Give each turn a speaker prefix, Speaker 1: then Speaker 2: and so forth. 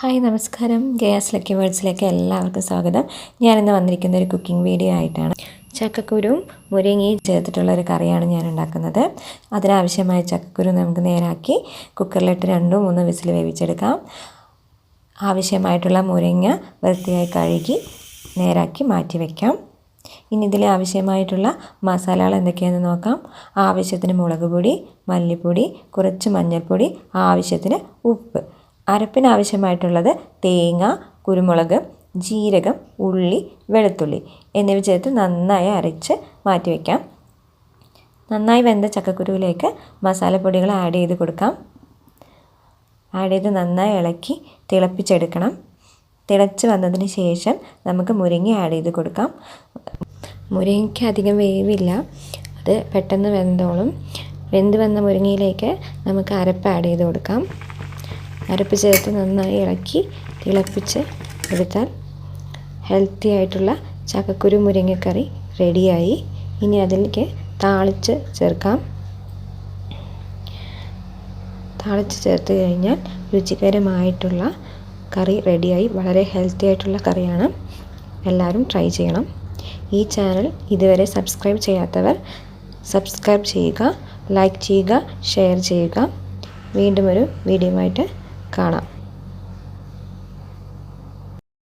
Speaker 1: Hi നമസ്കാരം. Gas lucky വേർഡ്സിലേക്ക് എല്ലാവർക്കും സ്വാഗതം. ഞാനിന്ന് വന്നിരിക്കുന്ന ഒരു കുക്കിംഗ് വീഡിയോ ആയിട്ടാണ്. ചക്കക്കുരും മുരിങ്ങയും ചേർത്തിട്ടുള്ള ഒരു കറിയാണ് ഞാൻ ഉണ്ടാക്കുന്നത്. അതിനാവശ്യമായ ചക്കക്കുരു നമുക്ക് നേരാക്കി കുക്കറിലിട്ട് രണ്ടോ മൂന്നോ വിസിൽ വേവിച്ചെടുക്കാം. ആവശ്യമായിട്ടുള്ള മുരിങ്ങ വൃത്തിയായി കഴുകി നേരാക്കി മാറ്റി വയ്ക്കാം ഇനി ഇതിൽ ആവശ്യമായിട്ടുള്ള മസാലകൾ എന്തൊക്കെയാണെന്ന് നോക്കാം. ആവശ്യത്തിന് മുളക് പൊടി മല്ലിപ്പൊടി കുറച്ച് മഞ്ഞൾപ്പൊടി ആവശ്യത്തിന് ഉപ്പ്. അരപ്പിന് ആവശ്യമായിട്ടുള്ളത് തേങ്ങ കുരുമുളക് ജീരകം ഉള്ളി വെളുത്തുള്ളി എന്നിവ ചേർത്ത് നന്നായി അരച്ച് മാറ്റി വയ്ക്കാം നന്നായി വെന്ത ചക്കക്കുരുവിലേക്ക് മസാലപ്പൊടികൾ ആഡ് ചെയ്ത് കൊടുക്കാം. ആഡ് ചെയ്ത് നന്നായി ഇളക്കി തിളപ്പിച്ചെടുക്കണം. തിളച്ച് വന്നതിന് ശേഷം നമുക്ക് മുരിങ്ങ ആഡ് ചെയ്ത് കൊടുക്കാം. മുരിങ്ങയ്ക്ക് അധികം വേവില്ല. അത് പെട്ടെന്ന് വെന്തോളും. വെന്ത് വന്ന മുരിങ്ങയിലേക്ക് നമുക്ക് അരപ്പ് ആഡ് ചെയ്ത് കൊടുക്കാം. അരപ്പ് ചേർത്ത് നന്നായി ഇളക്കി തിളപ്പിച്ച് എടുത്താൽ ഹെൽത്തി ആയിട്ടുള്ള ചക്കക്കുരു മുരിങ്ങക്കറി റെഡിയായി. ഇനി അതിലേക്ക് താളിച്ച് ചേർക്കാം. താളിച്ച് ചേർത്ത് കഴിഞ്ഞാൽ രുചികരമായിട്ടുള്ള കറി റെഡിയായി. വളരെ ഹെൽത്തി ആയിട്ടുള്ള കറിയാണ്. എല്ലാവരും ട്രൈ ചെയ്യണം. ഈ ചാനൽ ഇതുവരെ സബ്സ്ക്രൈബ് ചെയ്യാത്തവർ സബ്സ്ക്രൈബ് ചെയ്യുക ലൈക്ക് ചെയ്യുക ഷെയർ ചെയ്യുക. വീണ്ടും ഒരു വീഡിയോ ആയിട്ട് കാണാം.